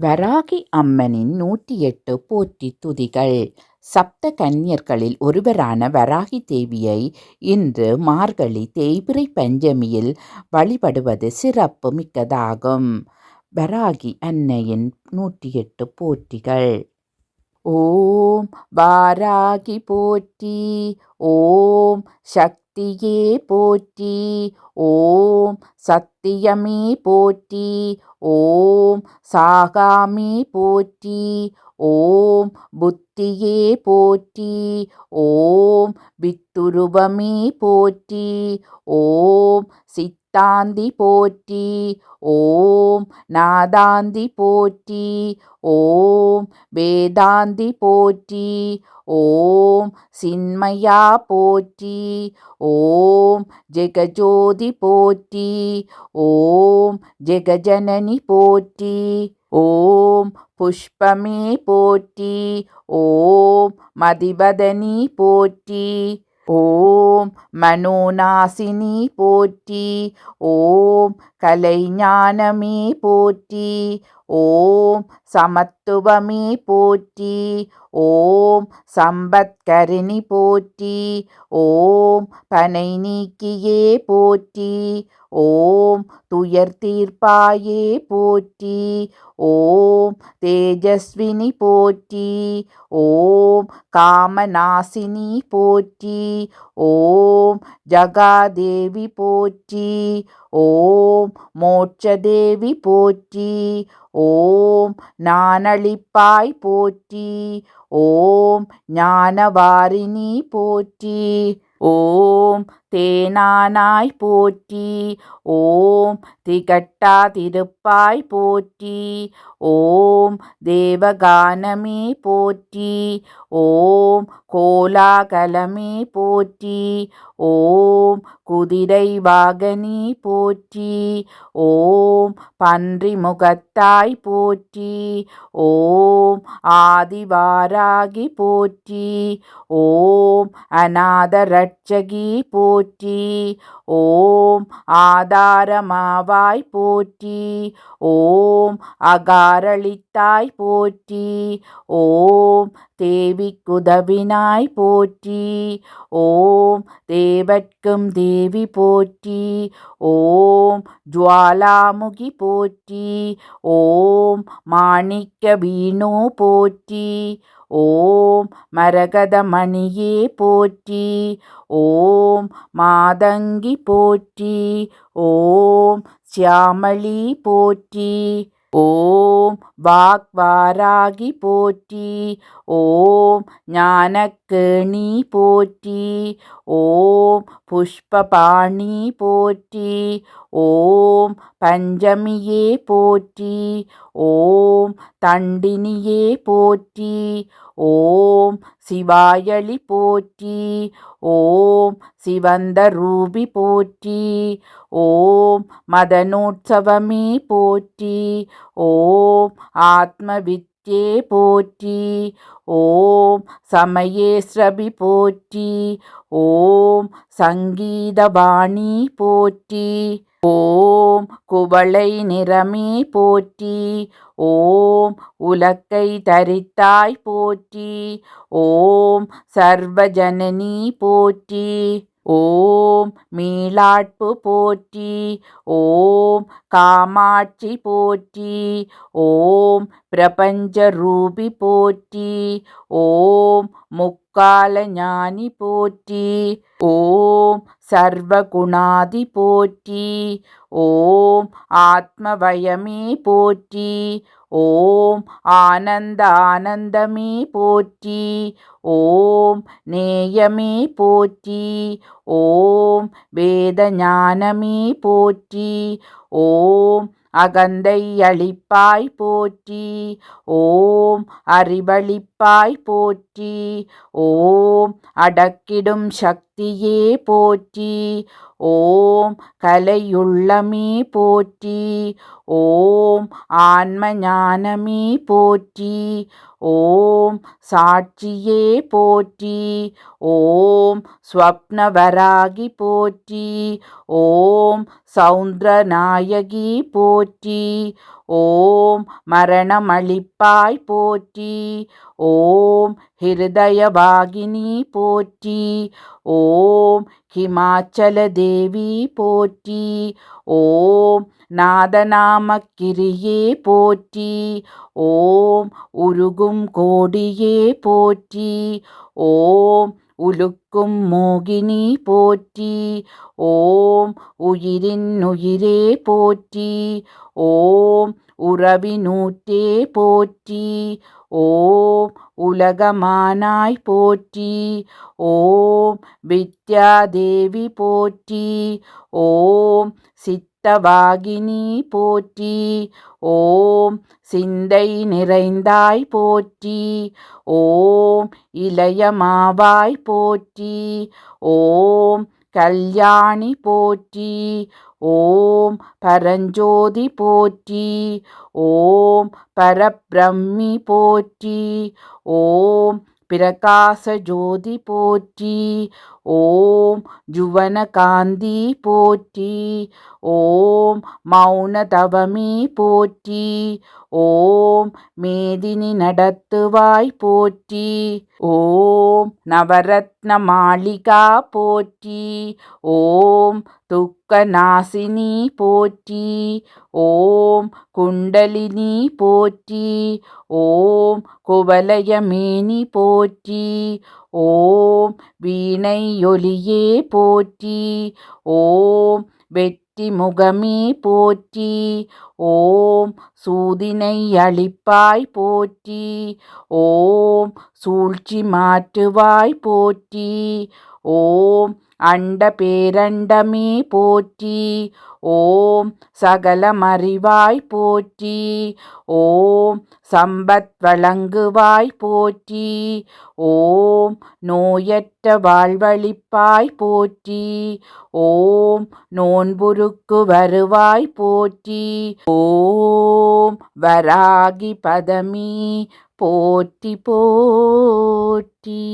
வராகி அம்மனின் நூற்றி எட்டு போற்றி துதிகள். சப்த கன்னியர்களில் ஒருவரான வராகி தேவியை இன்று மார்கழி தேய்பிரை பஞ்சமியில் வழிபடுவது சிறப்பு மிக்கதாகும். வராகி அன்னையின் நூற்றி எட்டு போற்றிகள். ஓம் வாராகி போற்றி. ஓம் சக்தியே போற்றி ஓம் சத்தியமே போற்றி ஓம் சாகாமே போற்றி ஓம் புத்தியே போற்றி ஓம் வித்துருவமே போற்றி ஓம் சித்தாந்தி போற்றி ஓம் நாதாந்தி போற்றி ஓம் வேதாந்தி போற்றி ஓம் சின்மயா போற்றி ஓம் ஜெகஜோதி போற்றி ஓம் ஜெகஜனனி போற்றி. ஓம் புஷ்பமே போற்றி ஓம் மதிபதனி போற்றி ஓம் மனோநாசினி போற்றி ஓம் கலைஞானமே போற்றி ஓம் சமத்துவமே போற்றி ஓம் சம்பத்கரிணி போற்றி ஓம் பனை நீக்கியே போற்றி ஓம் துயர் தீர்ப்பாயே போற்றி ஓம் தேஜஸ்வினி போற்றி ஓம் காமநாசினி போற்றி ஓம் ஜகாதேவி போற்றி ஓம் மோட்சதேவி போற்றி ஓம் ஞானளிப்பாய் போற்றி ஓம் ஞானவாரிணி போற்றி ஓம் தேனானாய் போற்றி ஓம் திகட்டா திருப்பாய் போற்றி ஓம் தேவகானமே போற்றி ஓம் கோலாகலமே போற்றி ஓம் குதிரை வாகனி போற்றி ஓம் பன்றி முகத்தாய் போற்றி ஓம் ஆதிவாராகி போற்றி ஓம் அநாத ரட்சகி போற்றி ஓம் ஆதி ஆதாரமாவாய் போற்றி ஓம் அகாரளித்தாய் போற்றி ஓம் தேவிக்குதவினாய் போற்றி ஓம் தேவர்க்கும் தேவி போற்றி ஓம் ஜுவாலாமுகி போற்றி ஓம் மாணிக்க வீணு போற்றி ஓம் மரகதமணியே போற்றி ஓம் மாதங்கி போற்றி ஓம் சியாமளி போற்றி ஓம் ஓம் வாக்வாராகி போற்றி ஓம் ஞானக்கேணி போற்றி ஓம் புஷ்பபாணி போற்றி ஓம் பஞ்சமியே போற்றி ஓம் தண்டினியே போற்றி ஓம் சிவாயளி போற்றி ஓம் சிவந்த ரூபி போற்றி ஓம் மதனோற்சவமே போற்றி ஓம் ஆத்மவித்யே போற்றி ஓம் சமயேஸ்ரபி போற்றி ஓம் சங்கீதபாணி போற்றி ஓம் குவளை நிறமே போற்றி ஓம் உலக்கை தரித்தாய் போற்றி ஓம் சர்வஜனனி போற்றி. ஓம் மீளாட்பு போற்றி ஓம் காமாட்சி போற்றி ஓம் பிரபஞ்சரூபி போற்றி ஓம் முக்கால ஞானி போற்றி ஓம் சர்வகுணாதி போற்றி ஓம் ஆத்மவயமே போற்றி ஓம் ஆனந்த ஆனந்தமே போற்றி ஓம் நேயமே போற்றி ஓம் வேத ஞானமே போற்றி ஓம் அகந்தை அளிப்பாய் போற்றி. ஓம் அறிவளிப்பாய் போற்றி. ஓம் அடக்கிடும் சக்தி சக்தியே போற்றி ஓம் கலையுள்ளமே போற்றி ஓம் ஆன்ம ஞானமே போற்றி ஓம் சாட்சியே போற்றி ஓம் ஸ்வப்னவராகி போற்றி ஓம் சௌந்தரநாயகி போற்றி ஓம் மரணமளிப்பாய் போற்றி ஓம் ஹிருதயவாகினி போற்றி ஓம் ஹிமாச்சல தேவி போற்றி ஓம் நாதநாமக்கிரியே போற்றி ஓம் உருகும் கோடியே போற்றி ஓம் உலுக்கும் மோகினி போற்றி ஓம் உயிரின் உயிரே போற்றி ஓம் உறவினூற்றே போற்றி ஓம் உலகமானாய் போற்றி ஓம் வித்யாதேவி போற்றி ஓம் சித் சித்தவாகினி போற்றி. ஓம் சிந்தை நிறைந்தாய் போற்றி. ஓம் இளையமாவாய் போற்றி. ஓம் கல்யாணி போற்றி. ஓம் பரஞ்சோதி போற்றி. ஓம் பரபிரம்மி போற்றி. ஓம் பிரகாச ஜோதி போற்றி. ஓம் ஜுவனகாந்தி போற்றி ஓம் மௌனதவமி போற்றி ஓம் மேதினி நடத்துவாய் போற்றி ஓம் நவரத்ன மாளிகா போற்றி ஓம் துக்க நாசினி போற்றி ஓம் குண்டலினி போற்றி ஓம் குவலயமேனி போற்றி ஓம் வீணையொலியே போற்றி ஓம் வெற்றி முகமே போற்றி ஓம் சூதினை அழிப்பாய் போற்றி ஓம் சூழ்ச்சி மாற்றுவாய் போற்றி ஓம் அண்ட பேரண்டமே போற்றி. ஓம் சகலமறிவாய் போற்றி. ஓம் சம்பத் வழங்குவாய் போற்றி. ஓம் நோயற்ற வாழ்வழிப்பாய் போற்றி. ஓம் நோன்புருக்கு வருவாய் போற்றி. ஓம் வராகி பதமி போற்றி போற்றி.